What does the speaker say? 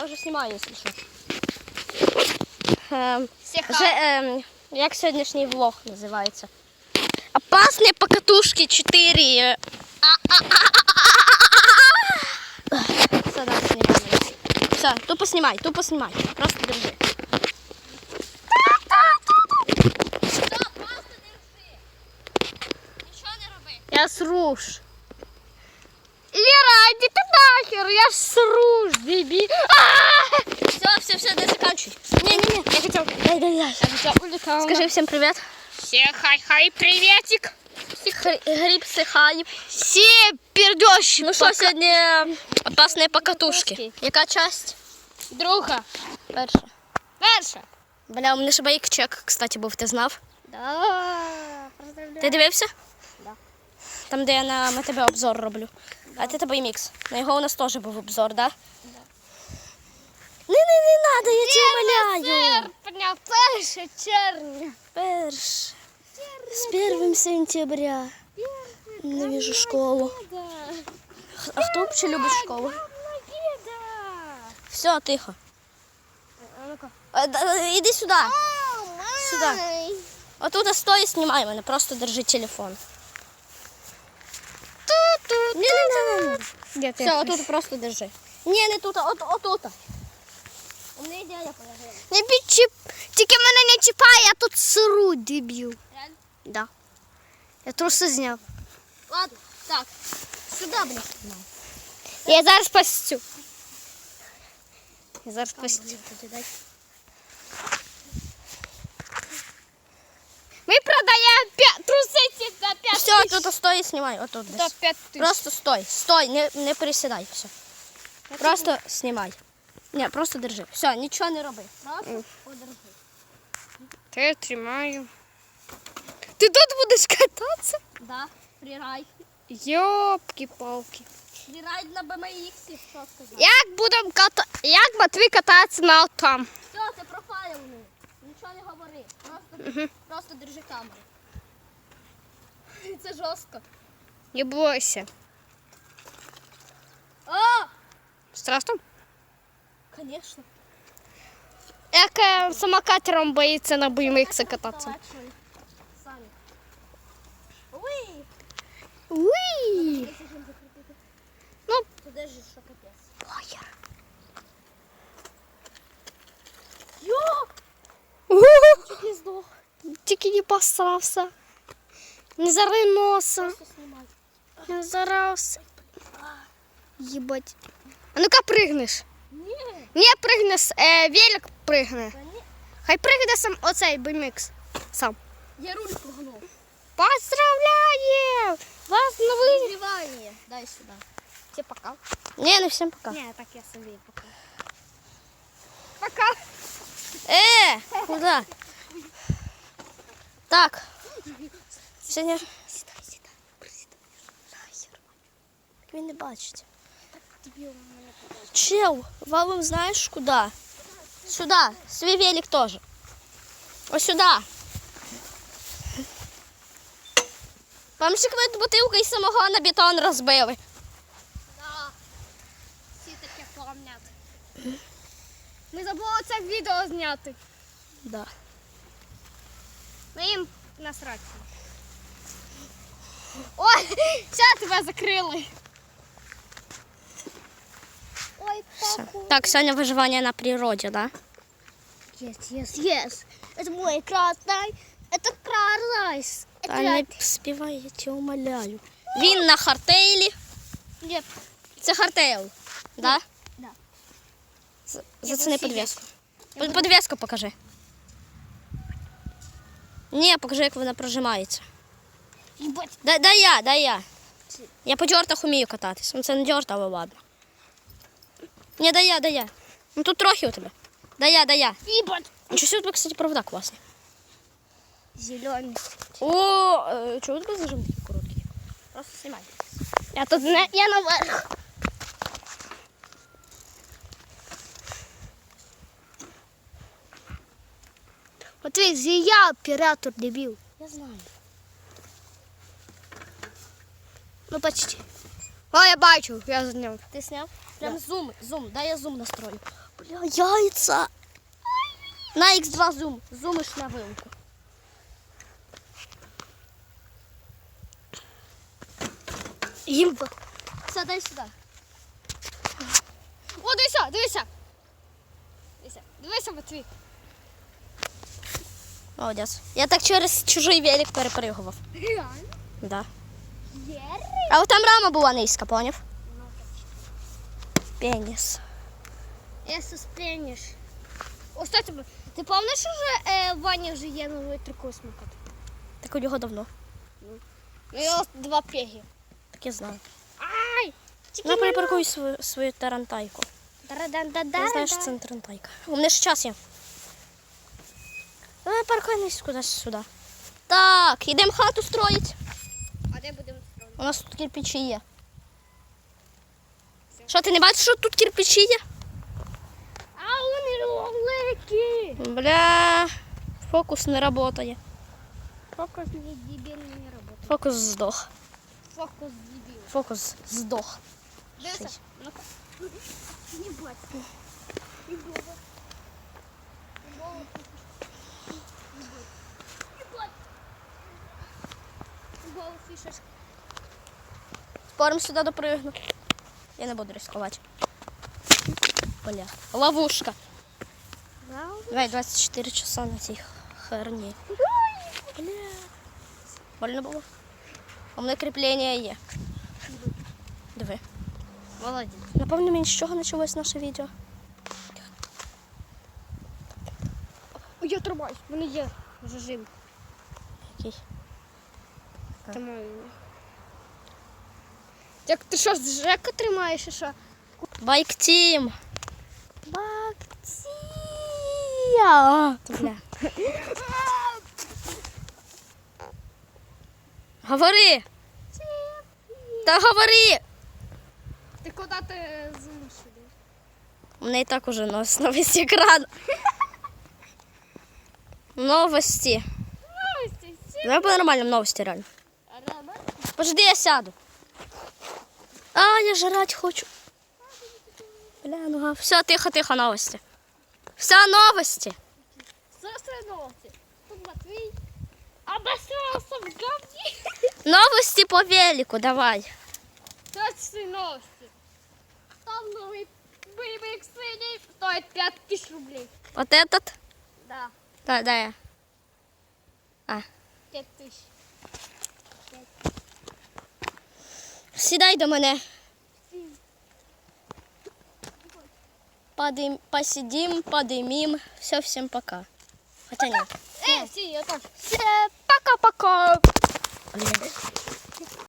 Я вже знімаю, якщо що. Ем, Же, ем, як сьогоднішній влог називається? Опасні покатушки 4. Все, да, знімаємо. Все, тупо знімай, тупо знімай. Просто держи. Нічого не роби. Я сруш. Лера, иди ты нахер, я ж сруш, деби. Все, все, все, дай заканчивай. Не-не-не, я хотел, дай, дай, дай. Я вже улетала. Скажи всем привет. Всіх хай-хай, приветик. Гриб сихай. Всі пердьоші. Ну що, сьогодні опасні покатушки. Яка часть? Друга. Перша. Перша. Бля, у мене ще байк-чек, кстати, був, ти знав? Да. Поздравляю. Ти дивився? Там, де я на ми тебе обзор роблю. А ти тебе мікс. На його у нас теж був обзор, да? Не, не, не надо, я тебе умоляю. Серпня, перше червня. Перш. С 1 сентября. Ненавижу школу. А хто взагалі любить школу? Все, тихо. Іди сюди. Сюда. Отут стой і знімай мене, просто держи телефон. Ні, не, не, не. Де ти? Все, отут просто держи. Ні, не тут, а от, отут. У мене ідея появилась. Не підчіп. Тільки мене не чіпай, я тут сиру, дебіл. Реально? Да. Я труси зняв. Ладно, так. Сюди, блядь. Я зараз постю. Я зараз постю. Ми продаємо п'ять трусиці за 5 Все, тут стой і знімай. Отут За десь. 5 тисяч. Просто стой, стой, не, не присідай. Все. Просто знімай. Ні, просто держи. Все, нічого не роби. Просто подержи. Ти тримаю. Ти тут будеш кататися? Да, фрірайд. Йопки-палки. Фрірайд на BMX, що сказати. Як будемо ката... Як Матвій кататися на авто? Все, це профайлили. Нічого не говори. Просто, просто держи камеру. Це жорстко. Не бойся. А! Страшно? Конечно. Як е, самокатером боїться на BMX кататися. Легше. Самі. Уй! Уй! Якщо ж їм закрутити. Ну, То держи, що капець. Лоєр. Йо! Угу. Чуть не здох. Тільки не посрався. Не зари носа. Просто знімай. Не зарався. Єбать. А ну-ка пригнеш. Ні, Не пригнеш, е, велик пригне. та ні. Хай пригне сам оцей BMX. Сам. Я руль погнув. Поздравляю! Вас новий. Зрівання. Дай сюди. Все, пока. Ні, не всім пока. Не, так я собі пока. Пока. Е, куди? Так. Сідай, сідай. Присідай. Нахер. Він не бачить. Чел, валим знаєш куди? Сюди. Свій велик теж. Ось сюди. Пам'ятаєш, як ми бутилку із самого на бетон розбили? Да. Всі таке пам'ятають. Ми забули це відео зняти. Да. Ми їм насрати. Ой, все, тебе закрили. Ой, Все. Так, сьогодні виживання на природі, да? Yes, yes, yes. Это мой красный. Это красный. Та не співай, я тебе умоляю. Він на хартейлі. Нет. Це хартейл, да? Да. З- Зацени буду подвеску. Под- Подвеску покажи. Ні, покажи, як вона прожимається. Ебать. Дай, дай я, дай я. Я по дьортах вмію кататись. Ну це не дьорт, але ладно. Ні, дай я, дай я. Ну тут трохи у тебе. Дай я, дай я. Ебать. Нічого собі, у тебе, кстати, провода класні. Зеленый. О, е, чого у тебе зажим такі короткі? Просто знімай. Я тут на... Я наверх. Вот видишь, я оператор дебил. Я знаю. Ну почти. О, я бачу, я зняв. Ти зняв? Прям зум, зум, дай я зум настрою. Бля, яйца. На X2 зум. Зумиш на вилку. Імба. Все, дай сюди. О, дивися, дивися. Дивися, дивися, Матвій. Молодець. Я так через чужий велик перепригував. Реально? Да. А от там рама була низька, поняв? Пеніс. Я суспениш. О, кстати, ти пам'ятаєш, що е, Ваня вже є новий трикосмикат? Так у нього давно. У нього два пегі. Так я знаю. Ай! Ну, перепаркуй свою, свою тарантайку. Дарадан-дадан. Я знаю, що це не тарантайка. У мене ж час є. Давай паркуйся кудись сюди. Так, йдемо хату строїть. У нас тут кирпичі є. Що, ти не бачиш, що тут кирпичі є? А вони великі! Бля, фокус не працює. Фокус не дебільний не працює. Фокус здох. Фокус дебіл. Фокус здох. Дивися. Ну-ка. Не бать. Не бать. Голову фішечки. Спорим сюди допригну. Я не буду ризикувати. Бля. Ловушка. Давай 24 часа на цій херні. Бля. Больно було? У мене кріплення є. Диви. Молодець. Напевно, мені з чого почалось наше відео. Я тримаюсь, в мене є режим. Який? Тримаю. Як ти що, з Жека тримаєш, і що? Байк Тім. Бактія. Бля. Говори. Та говори. Ти куди ти сюди? У мене і так уже нос на весь екран. Новості. Новості, Давай по нормальному новості реально. Подожди, я сяду. А, я жрать хочу. Бля, ну все, тихо, тихо, новості. Все, новості. Зараз новості. Тут Матвій. Обосрался в говні. Новості по велику, давай. Точные новости. Там новый боевик синий стоит 5000 рублей. Вот этот. Да, Да, да, я. А, 5000. сідай до мене. Подим, посидим, подымим. Все, всем пока. Хотя нет. Э, все, я тоже. Пока-пока.